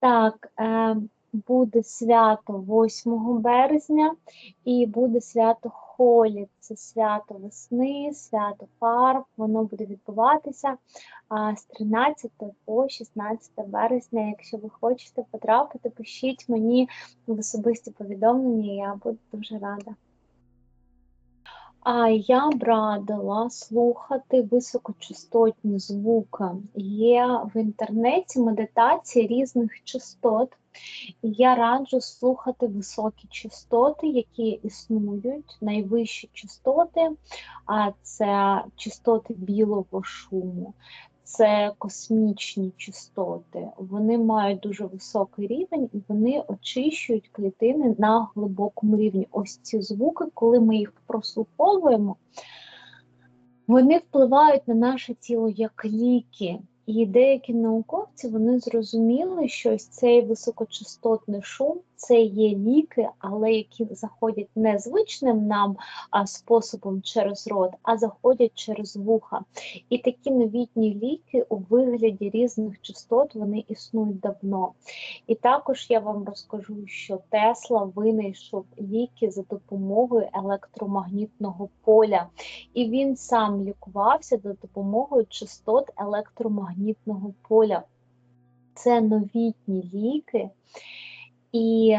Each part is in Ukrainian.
Так, е, буде свято 8 березня і буде свято Холі. Це свято весни, свято фарб. Воно буде відбуватися з 13 по 16 березня. Якщо ви хочете потрапити, пишіть мені в особисті повідомлення, я буду дуже рада. А я б радила слухати високочастотні звуки. Є в інтернеті медитації різних частот. І я раджу слухати високі частоти, які існують, найвищі частоти, а це частоти білого шуму це космічні частоти. Вони мають дуже високий рівень і вони очищують клітини на глибокому рівні. Ось ці звуки, коли ми їх прослуховуємо, вони впливають на наше тіло як ліки. І деякі науковці вони зрозуміли, що ось цей високочастотний шум це є ліки, але які заходять не звичним нам способом через рот, а заходять через вуха. І такі новітні ліки у вигляді різних частот вони існують давно. І також я вам розкажу, що Тесла винайшов ліки за допомогою електромагнітного поля, і він сам лікувався за допомогою частот електромагнітного поля. Це новітні ліки. І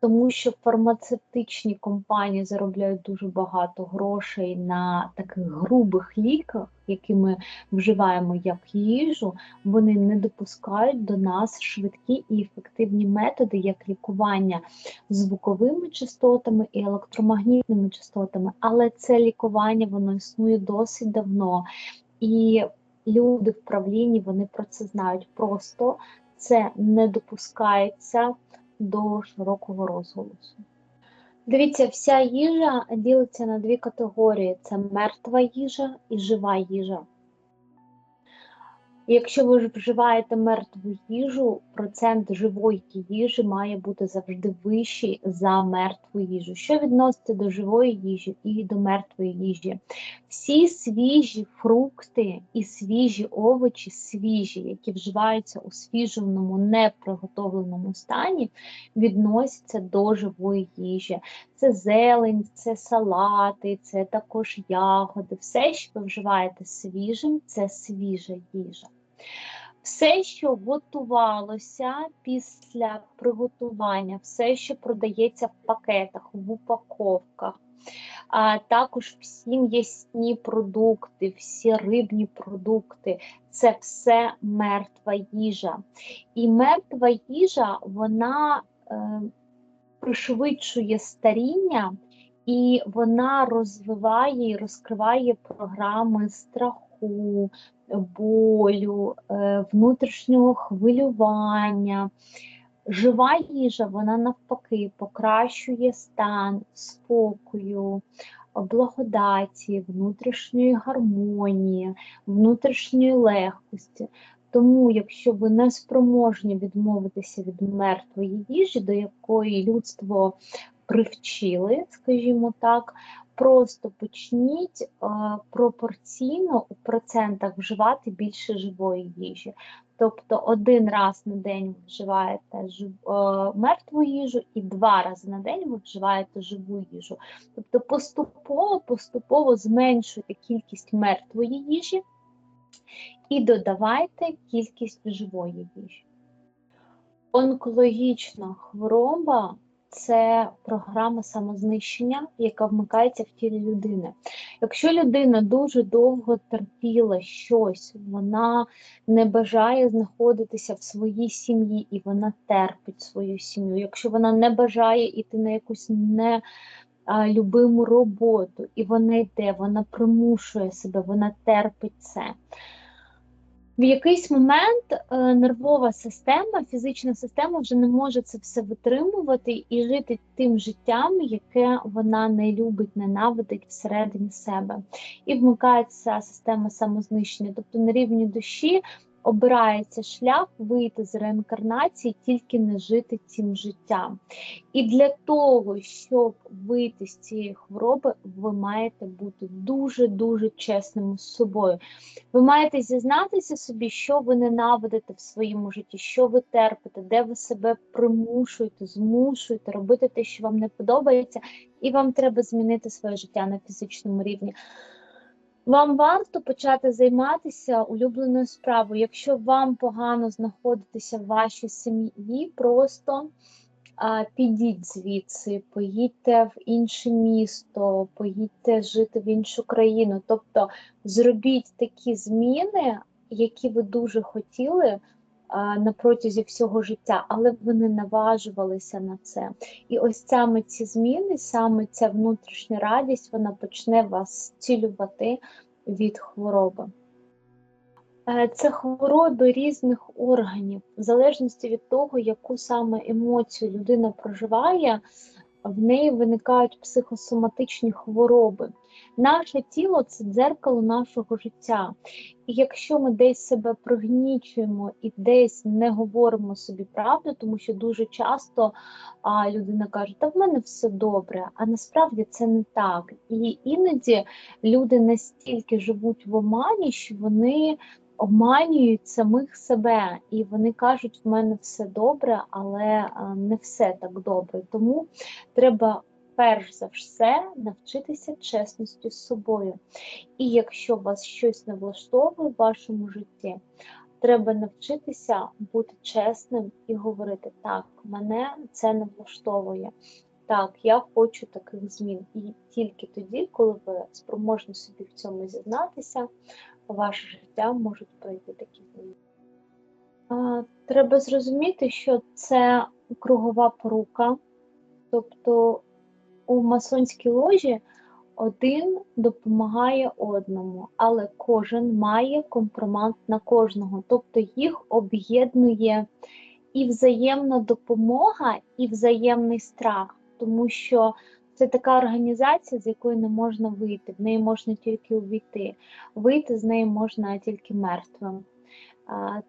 тому що фармацевтичні компанії заробляють дуже багато грошей на таких грубих ліках, які ми вживаємо як їжу, вони не допускають до нас швидкі і ефективні методи, як лікування звуковими частотами і електромагнітними частотами. Але це лікування воно існує досить давно. І люди в правлінні вони про це знають. Просто це не допускається до широкого розголосу. Дивіться, вся їжа ділиться на дві категорії: це мертва їжа і жива їжа. Якщо ви вживаєте мертву їжу, процент живої їжі має бути завжди вищий за мертву їжу. Що відноситься до живої їжі і до мертвої їжі? Всі свіжі фрукти і свіжі овочі, свіжі, які вживаються у свіжому, неприготовленому стані, відносяться до живої їжі. Це зелень, це салати, це також ягоди. Все, що ви вживаєте свіжим, це свіжа їжа. Все, що готувалося після приготування, все, що продається в пакетах, в упаковках, а також всі м'ясні продукти, всі рибні продукти це все мертва їжа. І мертва їжа вона е, пришвидшує старіння і вона розвиває і розкриває програми страху, болю, е, внутрішнього хвилювання. Жива їжа, вона навпаки покращує стан спокою, благодаті, внутрішньої гармонії, внутрішньої легкості. Тому, якщо ви не спроможні відмовитися від мертвої їжі, до якої людство привчили, скажімо так, просто почніть е, пропорційно у процентах вживати більше живої їжі. Тобто один раз на день ви вживаєте е, мертву їжу, і два рази на день ви вживаєте живу їжу. Тобто поступово поступово зменшуйте кількість мертвої їжі і додавайте кількість живої їжі. Онкологічна хвороба це програма самознищення, яка вмикається в тілі людини. Якщо людина дуже довго терпіла щось, вона не бажає знаходитися в своїй сім'ї і вона терпить свою сім'ю. Якщо вона не бажає йти на якусь не любиму роботу, і вона йде, вона примушує себе, вона терпить це в якийсь момент е, нервова система, фізична система вже не може це все витримувати і жити тим життям, яке вона не любить, ненавидить всередині себе. І вмикається система самознищення. Тобто на рівні душі обирається шлях вийти з реінкарнації, тільки не жити цим життям. І для того, щоб вийти з цієї хвороби, ви маєте бути дуже-дуже чесними з собою. Ви маєте зізнатися собі, що ви ненавидите в своєму житті, що ви терпите, де ви себе примушуєте, змушуєте робити те, що вам не подобається, і вам треба змінити своє життя на фізичному рівні. Вам варто почати займатися улюбленою справою. Якщо вам погано знаходитися в вашій сім'ї, просто а, підіть звідси, поїдьте в інше місто, поїдьте жити в іншу країну. Тобто зробіть такі зміни, які ви дуже хотіли на протязі всього життя, але вони наважувалися на це. І ось саме ці зміни, саме ця внутрішня радість, вона почне вас цілювати від хвороби. Е, це хвороби різних органів, в залежності від того, яку саме емоцію людина проживає, в неї виникають психосоматичні хвороби. Наше тіло це дзеркало нашого життя. І якщо ми десь себе прогнічуємо і десь не говоримо собі правду, тому що дуже часто а, людина каже, та в мене все добре, а насправді це не так. І іноді люди настільки живуть в омані, що вони обманюють самих себе, і вони кажуть, в мене все добре, але не все так добре. Тому треба перш за все навчитися чесності з собою. І якщо вас щось не влаштовує в вашому житті, треба навчитися бути чесним і говорити, так, мене це не влаштовує. Так, я хочу таких змін. І тільки тоді, коли ви спроможні собі в цьому зізнатися, ваше життя можуть пройти такі зміни. Треба зрозуміти, що це кругова порука, тобто у масонській ложі один допомагає одному, але кожен має компромат на кожного, тобто їх об'єднує і взаємна допомога, і взаємний страх, тому що це така організація, з якої не можна вийти, в неї можна тільки увійти. Вийти з неї можна тільки мертвим.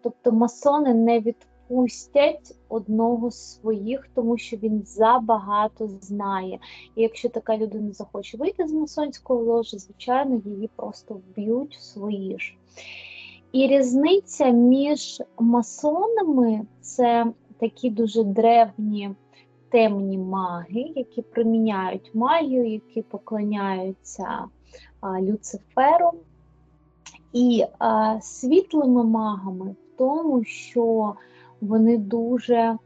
Тобто масони не відпустять одного з своїх, тому що він забагато знає. І якщо така людина захоче вийти з масонської ложі, звичайно, її просто вб'ють в свої ж. І різниця між масонами це такі дуже древні темні маги, які приміняють магію, які поклоняються Люциферу. І світлими магами в тому, що вони дуже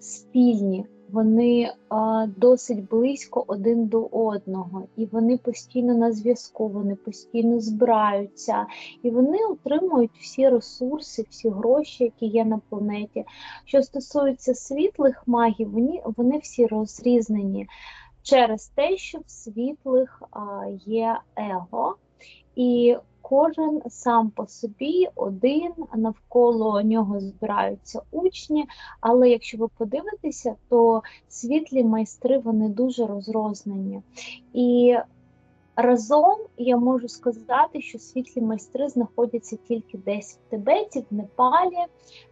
спільні, вони а, досить близько один до одного, і вони постійно на зв'язку, вони постійно збираються, і вони отримують всі ресурси, всі гроші, які є на планеті. Що стосується світлих магів, вони, вони всі розрізнені через те, що в світлих а, є его. І кожен сам по собі один, навколо нього збираються учні. Але якщо ви подивитеся, то світлі майстри вони дуже розрознені. І разом я можу сказати, що світлі майстри знаходяться тільки десь в Тибеті, в Непалі,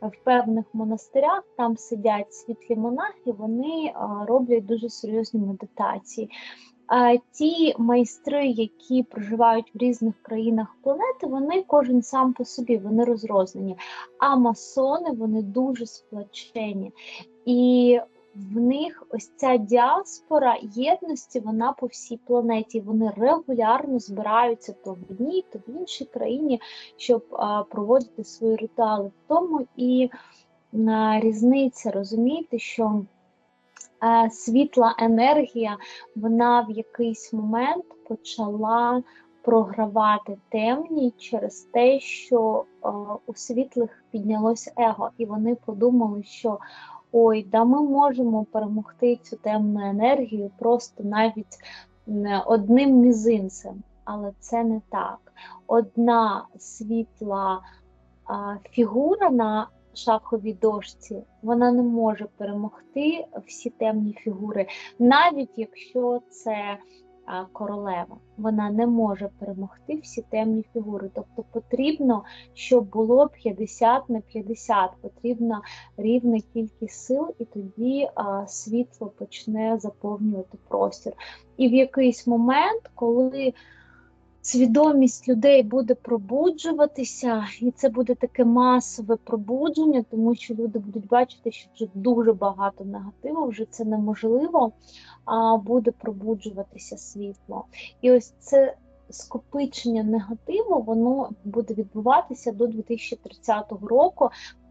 в певних монастирях. Там сидять світлі монахи, вони роблять дуже серйозні медитації. Ті майстри, які проживають в різних країнах планети, вони кожен сам по собі, вони розрознені. А масони вони дуже сплачені. І в них ось ця діаспора єдності, вона по всій планеті. Вони регулярно збираються то в одній, то в іншій країні, щоб а, проводити свої ритуали. В тому і а, різниця розумієте, що світла енергія, вона в якийсь момент почала програвати темні через те, що е, у світлих піднялось его, і вони подумали, що ой, да ми можемо перемогти цю темну енергію просто навіть одним мізинцем. Але це не так. Одна світла фігура на шаховій дошці, вона не може перемогти всі темні фігури, навіть якщо це королева. Вона не може перемогти всі темні фігури. Тобто потрібно, щоб було 50 на 50, потрібна рівна кількість сил, і тоді а, світло почне заповнювати простір. І в якийсь момент, коли свідомість людей буде пробуджуватися, і це буде таке масове пробудження, тому що люди будуть бачити, що вже дуже багато негативу, вже це неможливо, а буде пробуджуватися світло. І ось це скопичення негативу, воно буде відбуватися до 2030 року,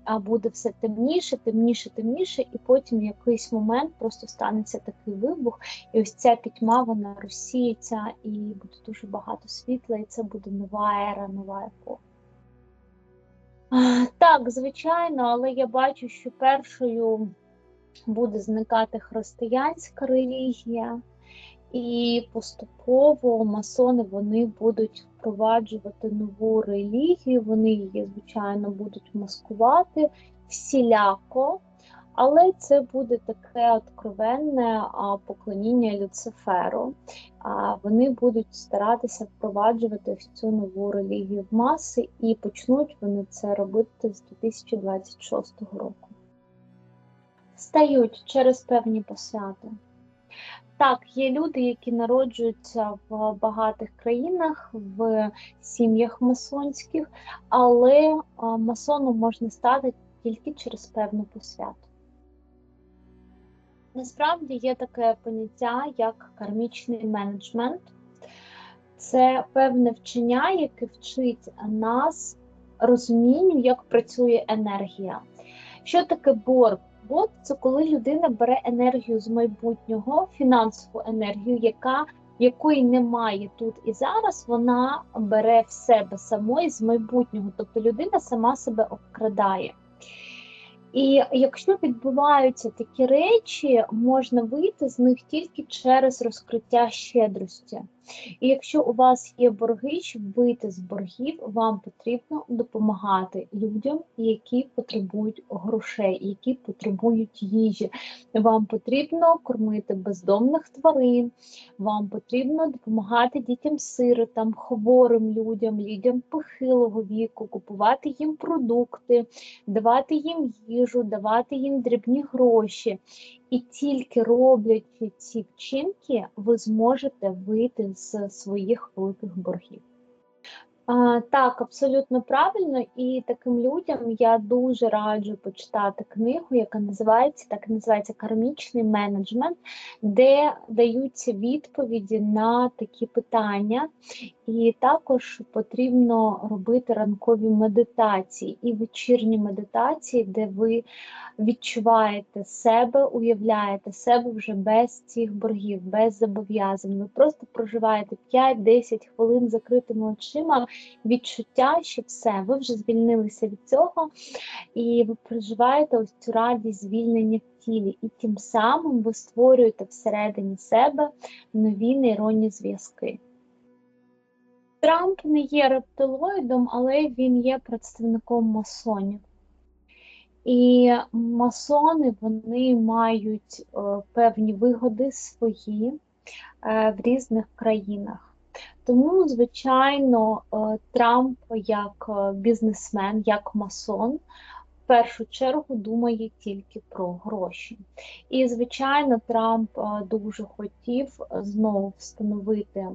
а буде все темніше, темніше, темніше, і потім в якийсь момент просто станеться такий вибух, і ось ця пітьма вона розсіється, і буде дуже багато світла, і це буде нова ера, нова епоха. Так, звичайно, але я бачу, що першою буде зникати християнська релігія. І поступово масони вони будуть впроваджувати нову релігію, вони її, звичайно, будуть маскувати всіляко, але це буде таке откровенне поклоніння Люциферу. Вони будуть старатися впроваджувати цю нову релігію в маси, і почнуть вони це робити з 2026 року. Стають через певні посвяти. Так, є люди, які народжуються в багатих країнах, в сім'ях масонських, але масоном можна стати тільки через певну посвяту. Насправді є таке поняття, як кармічний менеджмент. Це певне вчення, яке вчить нас розумінню, як працює енергія. Що таке борг? Бот це коли людина бере енергію з майбутнього, фінансову енергію, яка якої немає тут і зараз, вона бере в себе самої з майбутнього, тобто людина сама себе обкрадає. І якщо відбуваються такі речі, можна вийти з них тільки через розкриття щедрості. І якщо у вас є борги, щоб вийти з боргів, вам потрібно допомагати людям, які потребують грошей, які потребують їжі. Вам потрібно кормити бездомних тварин, вам потрібно допомагати дітям сиротам, хворим людям, людям похилого віку, купувати їм продукти, давати їм їжу, давати їм дрібні гроші. І тільки роблячи ці вчинки, ви зможете вийти з своїх великих боргів. Так, абсолютно правильно, і таким людям я дуже раджу почитати книгу, яка називається так називається кармічний менеджмент, де даються відповіді на такі питання, і також потрібно робити ранкові медитації і вечірні медитації, де ви відчуваєте себе, уявляєте себе вже без цих боргів, без зобов'язань. Ви просто проживаєте 5-10 хвилин закритими очима, відчуття, що все, ви вже звільнилися від цього, і ви проживаєте ось цю радість звільнення в тілі. І тим самим ви створюєте всередині себе нові нейронні зв'язки. Трамп не є рептилоїдом, але він є представником масонів. І масони вони мають е, певні вигоди свої е, в різних країнах. Тому, звичайно, е, Трамп як бізнесмен, як масон, в першу чергу думає тільки про гроші. І, звичайно, Трамп дуже хотів знову встановити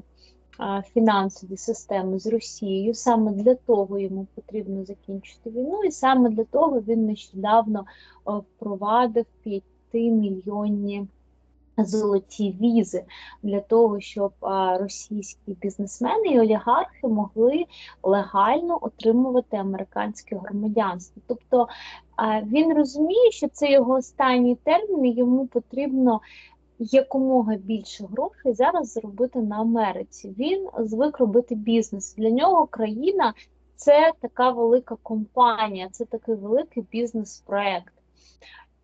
фінансові системи з Росією. Саме для того йому потрібно закінчити війну, і саме для того він нещодавно впровадив 5 мільйонні золоті візи для того, щоб російські бізнесмени і олігархи могли легально отримувати американське громадянство. Тобто він розуміє, що це його останній термін, і йому потрібно якомога більше грошей зараз заробити на Америці. Він звик робити бізнес. Для нього країна це така велика компанія, це такий великий бізнес-проект.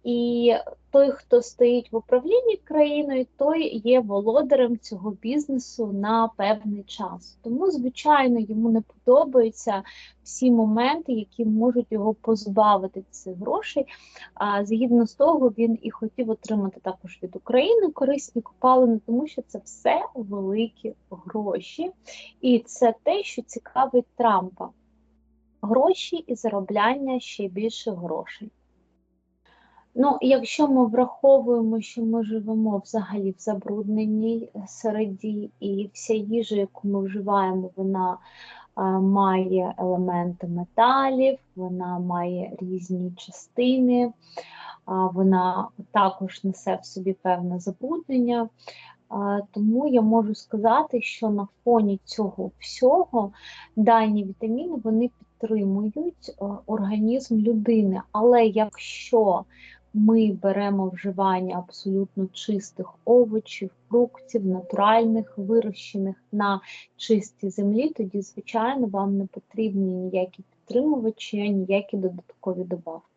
І той, хто стоїть в управлінні країною, той є володарем цього бізнесу на певний час. Тому, звичайно, йому не подобаються всі моменти, які можуть його позбавити цих грошей. А згідно з того, він і хотів отримати також від України корисні копалини, тому що це все великі гроші, і це те, що цікавить Трампа. Гроші і заробляння ще більше грошей. Ну, якщо ми враховуємо, що ми живемо взагалі в забрудненій середі, і вся їжа, яку ми вживаємо, вона а, має елементи металів, вона має різні частини, а, вона також несе в собі певне забруднення. А, Тому я можу сказати, що на фоні цього всього дані вітаміни вони підтримують е, організм людини. Але якщо ми беремо вживання абсолютно чистих овочів, фруктів, натуральних, вирощених на чистій землі, тоді, звичайно, вам не потрібні ніякі підтримувачі, ніякі додаткові добавки.